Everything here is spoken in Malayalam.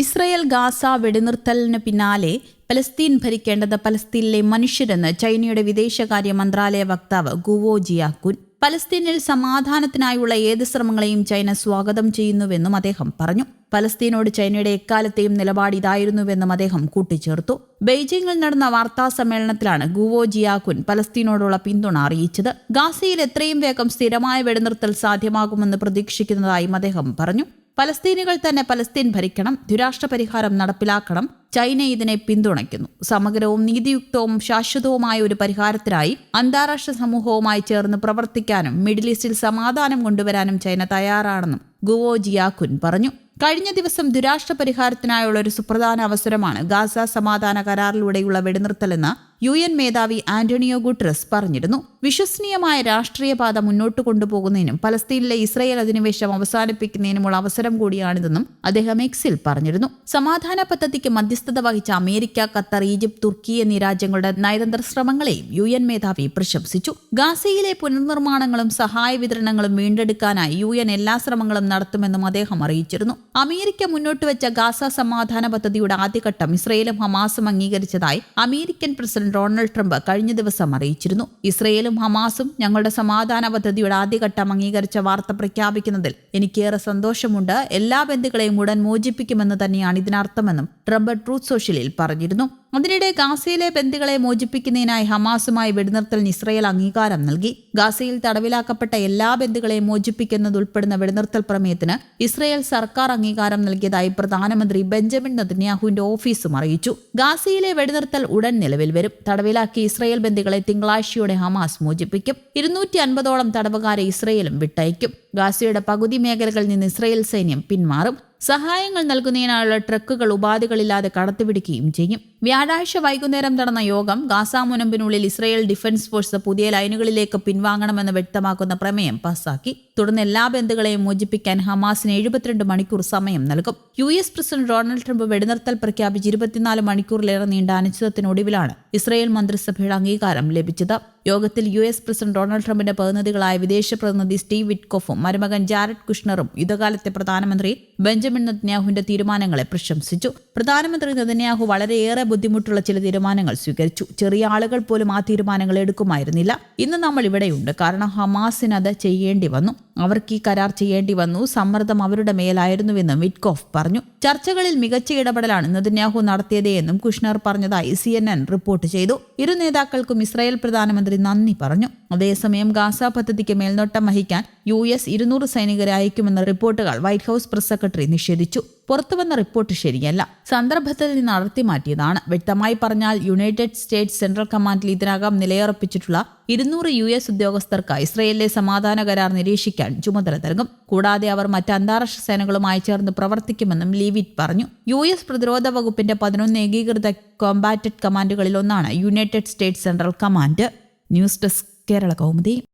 ഇസ്രയേൽ ഗാസ വെടിനിർത്തലിന് പിന്നാലെ പലസ്തീൻ ഭരിക്കേണ്ടത് പലസ്തീനിലെ മനുഷ്യരെന്ന് ചൈനയുടെ വിദേശകാര്യ മന്ത്രാലയ വക്താവ് ഗുവോ ജിയാക്കുൻ. പലസ്തീനിൽ സമാധാനത്തിനായുള്ള ഏത് ശ്രമങ്ങളെയും ചൈന സ്വാഗതം ചെയ്യുന്നുവെന്നും അദ്ദേഹം പറഞ്ഞു. പലസ്തീനോട് ചൈനയുടെ എക്കാലത്തെയും നിലപാട് ഇതായിരുന്നുവെന്നും അദ്ദേഹം കൂട്ടിച്ചേർത്തു. ബെയ്ജിംഗിൽ നടന്ന വാർത്താ സമ്മേളനത്തിലാണ് ഗുവോ ജിയാക്കുൻ പലസ്തീനോടുള്ള പിന്തുണ അറിയിച്ചത്. ഗാസയിൽ എത്രയും വേഗം സ്ഥിരമായ വെടിനിർത്തൽ സാധ്യമാകുമെന്ന് പ്രതീക്ഷിക്കുന്നതായും അദ്ദേഹം പറഞ്ഞു. പലസ്തീനികൾ തന്നെ പലസ്തീൻ ഭരിക്കണം ദുരാഷ്ട്ര പരിഹാരം നടപ്പിലാക്കണം ചൈന ഇതിനെ പിന്തുണയ്ക്കുന്നു. സമഗ്രവും നീതിയുക്തവും ശാശ്വതവുമായ ഒരു പരിഹാരത്തിനായി അന്താരാഷ്ട്ര സമൂഹവുമായി ചേർന്ന് പ്രവർത്തിക്കാനും മിഡിൽ ഈസ്റ്റിൽ സമാധാനം കൊണ്ടുവരാനും ചൈന തയ്യാറാണെന്നും ഗുവോ ജിയാഖുൻ പറഞ്ഞു. കഴിഞ്ഞ ദിവസം ദുരാഷ്ട്ര പരിഹാരത്തിനായുള്ള ഒരു സുപ്രധാന അവസരമാണ് ഗാസ സമാധാന കരാറിലൂടെയുള്ള വെടിനിർത്തലെന്ന് യു എൻ മേധാവി ആന്റണിയോ ഗുട്രസ് പറഞ്ഞിരുന്നു. വിശ്വസനീയമായ രാഷ്ട്രീയ പാത മുന്നോട്ട് കൊണ്ടുപോകുന്നതിനും പലസ്തീനിലെ ഇസ്രയേൽ അധിനിവേശം അവസാനിപ്പിക്കുന്നതിനുമുള്ള അവസരം കൂടിയാണിതെന്നും അദ്ദേഹം എക്സിൽ പറഞ്ഞിരുന്നു. സമാധാന പദ്ധതിക്ക് മധ്യസ്ഥത വഹിച്ച അമേരിക്ക ഖത്തർ ഈജിപ്ത് തുർക്കി എന്നീ രാജ്യങ്ങളുടെ നയതന്ത്ര ശ്രമങ്ങളെയും യു എൻ മേധാവി പ്രശംസിച്ചു. ഗാസയിലെ പുനർനിർമ്മാണങ്ങളും സഹായ വിതരണങ്ങളും വീണ്ടെടുക്കാനായി യു എൻ എല്ലാ ശ്രമങ്ങളും നടത്തുമെന്നും അദ്ദേഹം അറിയിച്ചിരുന്നു. അമേരിക്ക മുന്നോട്ട് വെച്ച ഗാസ സമാധാന പദ്ധതിയുടെ ആദ്യഘട്ടം ഇസ്രയേലും ഹമാസും അംഗീകരിച്ചതായി അമേരിക്കൻ പ്രസിഡന്റ് ഡൊണാൾഡ് ട്രംപ് കഴിഞ്ഞ ദിവസം അറിയിച്ചിരുന്നു. ഇസ്രയേലും ഹമാസും ഞങ്ങളുടെ സമാധാന പദ്ധതിയുടെ ആദ്യഘട്ടം അംഗീകരിച്ച വാർത്ത പ്രഖ്യാപിക്കുന്നതിൽ എനിക്കേറെ സന്തോഷമുണ്ട്. എല്ലാ ബന്ധുക്കളെയും ഉടൻ മോചിപ്പിക്കുമെന്ന് തന്നെയാണ് ഇതിനർത്ഥമെന്നും ട്രംപ് ട്രൂത്ത് സോഷ്യലിൽ പറഞ്ഞിരുന്നു. അതിനിടെ ഗാസയിലെ ബന്ദികളെ മോചിപ്പിക്കുന്നതിനായി ഹമാസുമായി വെടിനിർത്തലിന് ഇസ്രയേൽ അംഗീകാരം നൽകി. ഗാസയിൽ തടവിലാക്കപ്പെട്ട എല്ലാ ബന്ദികളെയും മോചിപ്പിക്കുന്നതുൾപ്പെടുന്ന വെടിനിർത്തൽ പ്രമേയത്തിന് ഇസ്രയേൽ സർക്കാർ അംഗീകാരം നൽകിയതായി പ്രധാനമന്ത്രി ബെഞ്ചമിൻ നെതന്യാഹുവിന്റെ ഓഫീസും അറിയിച്ചു. ഗാസയിലെ വെടിനിർത്തൽ ഉടൻ നിലവിൽ വരും. തടവിലാക്കി ഇസ്രയേൽ ബന്ദികളെ തിങ്കളാഴ്ചയോടെ ഹമാസ് മോചിപ്പിക്കും. ഇരുന്നൂറ്റി അൻപതോളം തടവുകാരെ ഇസ്രയേലും വിട്ടയക്കും. ഗാസയുടെ പകുതി മേഖലകളിൽ നിന്ന് ഇസ്രയേൽ സൈന്യം പിന്മാറും. സഹായങ്ങൾ നൽകുന്നതിനായുള്ള ട്രക്കുകൾ ഉപാധികളില്ലാതെ കടത്തിവിടുകയും ചെയ്യും. വ്യാഴാഴ്ച വൈകുന്നേരം നടന്ന യോഗം ഗാസ മുനമ്പിനുള്ളിൽ ഇസ്രയേൽ ഡിഫൻസ് ഫോഴ്സ് പുതിയ ലൈനുകളിലേക്ക് പിൻവാങ്ങണമെന്ന് വ്യക്തമാക്കുന്ന പ്രമേയം പാസാക്കി. തുടർന്ന് എല്ലാ ബന്ധുക്കളെയും മോചിപ്പിക്കാൻ ഹമാസിന് എഴുപത്തിരണ്ട് മണിക്കൂർ സമയം നൽകും. U S president Donald Trump വെടിനിർത്തൽ പ്രഖ്യാപിച്ച് ഇരുപത്തിനാല് മണിക്കൂറിലേറെ നീണ്ട അനിശ്ചിതത്തിനൊടുവിലാണ് ഇസ്രയേൽ മന്ത്രിസഭയുടെ അംഗീകാരം ലഭിച്ചത്. യോഗത്തിൽ യു എസ് പ്രസിഡന്റ് ഡൊണാൾഡ് ട്രംപിന്റെ പ്രതിനിധികളായ വിദേശ പ്രതിനിധി സ്റ്റീവ് വിറ്റ്കോഫും മരുമകൻ ജാരഡ് കുഷ്ണറും യുദ്ധകാലത്തെ പ്രധാനമന്ത്രി ബെഞ്ചമിൻ നെതന്യാഹുവിന്റെ തീരുമാനങ്ങളെ പ്രശംസിച്ചു. പ്രധാനമന്ത്രി നെതന്യാഹു വളരെയേറെ ബുദ്ധിമുട്ടുള്ള ചില തീരുമാനങ്ങൾ സ്വീകരിച്ചു. ചെറിയ ആളുകൾ പോലും ആ തീരുമാനങ്ങൾ എടുക്കുമായിരുന്നില്ല. ഇന്ന് നമ്മൾ ഇവിടെയുണ്ട്. കാരണം ഹമാസിന് അത് ചെയ്യേണ്ടി വന്നു. അവർക്ക് ഈ കരാർ ചെയ്യേണ്ടി വന്നു. സമ്മർദ്ദം അവരുടെ മേലായിരുന്നുവെന്നും വിറ്റ്കോഫ് പറഞ്ഞു. ചർച്ചകളിൽ മികച്ച ഇടപെടലാണ് നെതന്യാഹു നടത്തിയതെന്നും കുഷ്ണർ പറഞ്ഞതായി സി റിപ്പോർട്ട് ചെയ്തു. ഇരു നേതാക്കൾക്കും ഇസ്രായേൽ പ്രധാനമന്ത്രി നന്ദി പറഞ്ഞു. അതേസമയം ഗാസ പദ്ധതിക്ക് മേൽനോട്ടം വഹിക്കാൻ യു എസ് ഇരുന്നൂറ് സൈനികരെ അയക്കുമെന്ന റിപ്പോർട്ടുകൾ വൈറ്റ് ഹൌസ് പ്രസ് സെക്രട്ടറി നിഷേധിച്ചു. പുറത്തുവന്ന റിപ്പോർട്ട് ശരിയല്ല. സന്ദർഭത്തിൽ നിന്ന് അടർത്തി മാറ്റിയതാണ്. വ്യക്തമായി പറഞ്ഞാൽ യുണൈറ്റഡ് സ്റ്റേറ്റ്സ് സെൻട്രൽ കമാൻഡിൽ ഇതിനകം നിലയുറപ്പിച്ചിട്ടുള്ള ഇരുന്നൂറ് യു എസ് ഉദ്യോഗസ്ഥർക്ക് ഇസ്രയേലിലെ സമാധാന കരാർ നിരീക്ഷിക്കാൻ ചുമതല നൽകും. കൂടാതെ അവർ മറ്റ് അന്താരാഷ്ട്ര സേനകളുമായി ചേർന്ന് പ്രവർത്തിക്കുമെന്നും ലീവിറ്റ് പറഞ്ഞു. യു എസ് പ്രതിരോധ വകുപ്പിന്റെ പതിനൊന്ന് ഏകീകൃത കോമ്പാറ്റഡ് കമാൻഡുകളിൽ ഒന്നാണ് United States Central Command. News desk Kerralla koumuntiin.